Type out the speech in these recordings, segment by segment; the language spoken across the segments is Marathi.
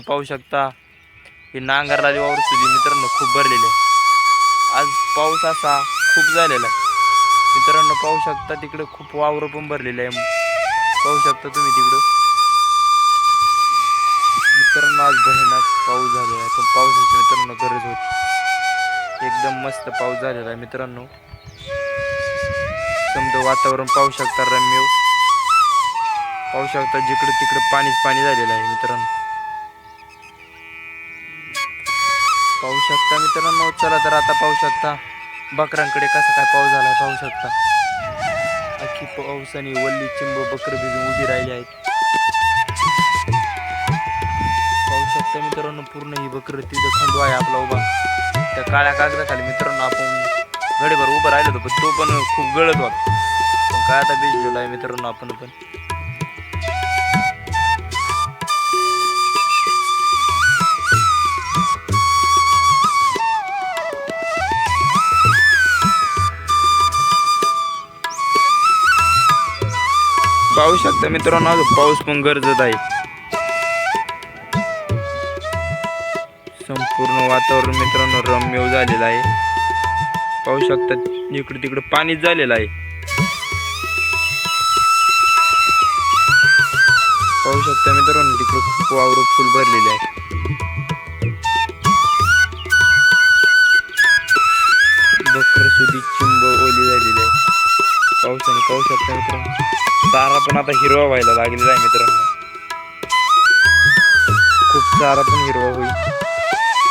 पाहू शकता. ही नांगरला वावर सुद्धा मित्रांनो खूप भरलेले आहे. आज पाऊस असा खूप झालेला आहे. मित्रांनो पाहू शकता तिकडे खूप वावर पण भरलेले आहे. पाहू शकता तुम्ही तिकडं. मित्रांनो आज बहिणात पाऊस झालेला आहे. पण पावसाची मित्रांनो गरज होती. एकदम मस्त पाऊस झालेला आहे मित्रांनो. समजा वातावरण पाहू शकता रम्य. पाहू शकता जिकडे तिकडे पाणीच पाणी झालेलं आहे मित्रांनो. पाहू शकता मित्रांनो. चला तर आता पाहू शकता बकरांकडे कसा काय पाऊस झाला पाहू शकता. अख्खी आणि वल्ली चिंब बकर भिजून उभी राहिली आहेत. पाहू शकता मित्रांनो पूर्ण ही बकर तिथं खंडू आहे आपला उभा. त्या काळ्या कागदाखाली मित्रांनो आपण गडीभर उभं राहिलो होतो पण तो पण खूप गळत होता. पण काय आता भिजलेलो आहे मित्रांनो आपण पण. पाहू शकता मित्रांनो आज पाऊस पण गरजत आहे. संपूर्ण वातावरण मित्रांनो रम्य झालेलं आहे. पाहू शकता इकडे तिकडे पाणीच झालेलं आहे. पाहू शकता मित्रांनो तिकडे खूप वावर फुल भरलेले आहे. बकर सुधी चिंब ओली झालेली आहे. पावसाने पाहू शकता मित्रांनो? चारा पण आता हिरवा व्हायला लागलेला आहे मित्रांनो. खूप चारा पण हिरवा होईल.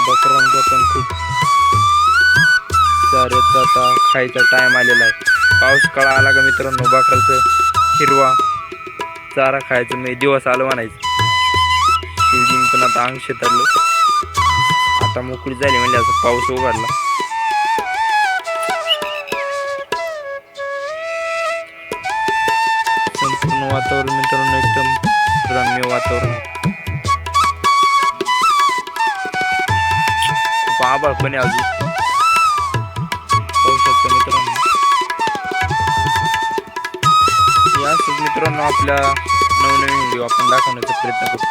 बकरांचा पण खूप चाऱ्याचा आता खायचा टाईम आलेला आहे. पाऊस काळा आला का मित्रांनो बकराचं हिरवा चारा खायचं नाही. दिवस आलं म्हणायचं. शिवजिंग पण आता अंग शेतरलं. आता मोकळी झाली म्हणजे असं पाऊस उघडला मित्रांनो वातावरण मित्रांनो एकदम रम्य वातावरण. आहे. खूप आभाळ पण आहे अजून. पाहू शकतो मित्रांनो. या मित्रांनो आपल्या नवनवीन व्हिडिओ आपण दाखवण्याचा प्रयत्न करतो.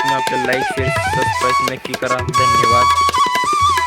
तुम्ही आपल्याला लाईक शेअर सबस्क्राईब नक्की करा. धन्यवाद.